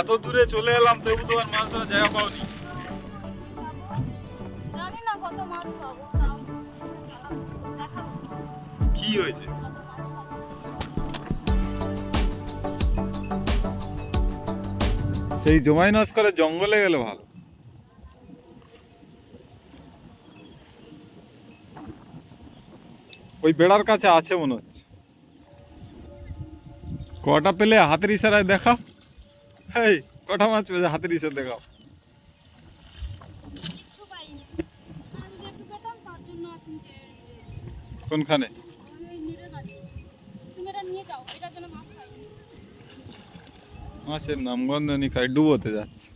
এত দূরে চলে এলাম তবু তোমার মাছ ধরার জায়গা পাওনি কি হয়েছে? সেই জমাই নস করে জঙ্গলে গেলে ভালো। ওই বেড়ার কাছে আছে মনে হচ্ছে। কটা পেলে হাতের ইশারায় দেখা? এই, কটা মাছ পেলে হাতের ইশারা দেখাও। কোনখানে? মাছের নামগন্ধ নি খাই ডুবোতে যাচ্ছে।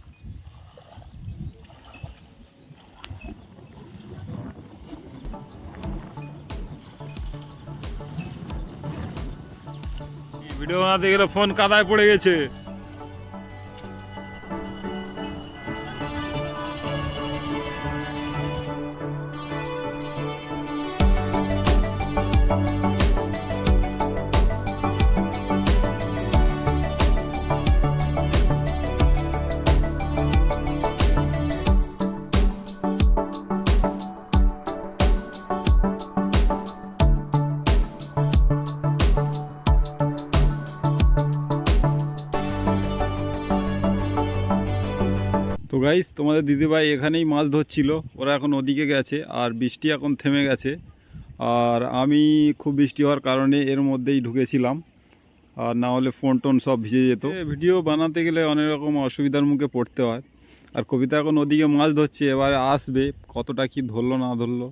ভিডিও বানাতে গেলে ফোন কাদায় পড়ে গেছে। তো গাইস তোমাদের দিদিভাই এখানেই মাছ ধরছিল, ওরা এখন ওদিকে গেছে, আর বৃষ্টি এখন থেমে গেছে। আর আমি খুব বৃষ্টি হওয়ার কারণে এর মধ্যেই ঢুকেছিলাম, আর না হলে ফোন টোন সব ভিজে যেত। ভিডিও বানাতে গেলে অনেক রকম অসুবিধার মুখে পড়তে হয়। আর কবিতা এখন ওদিকে মাছ ধরছে, এবারে আসবে, কতটা কি ধরলো, না ধরলো।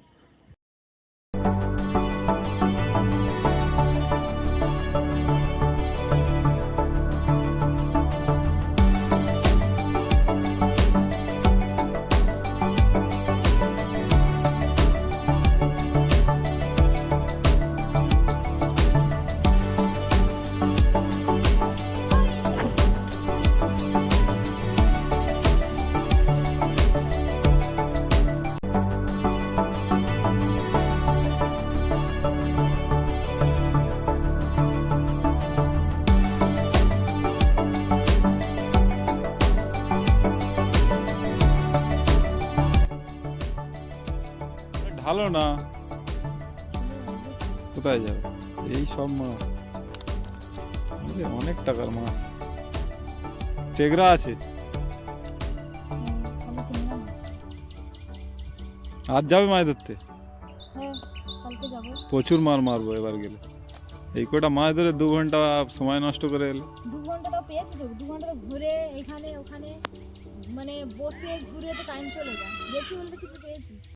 ঢালো না। কোথায় যাবে? এই সব মাছ। অনেক টাকার মাছ। টেগরা আছে। আজ যাবে মাছ ধরতে? হ্যাঁ প্রচুর মার মারবো এবার গেলে। এই কটা মাছ ধরে দু ঘণ্টা সময় নষ্ট করে এলে। দু ঘণ্টা তো পেয়েছি তো। দু ঘণ্টা ঘুরে এখানে ওখানে মানে বসে ঘুরে তো টাইম চলে যায়। গেছি বলতে কিছু পেয়েছি।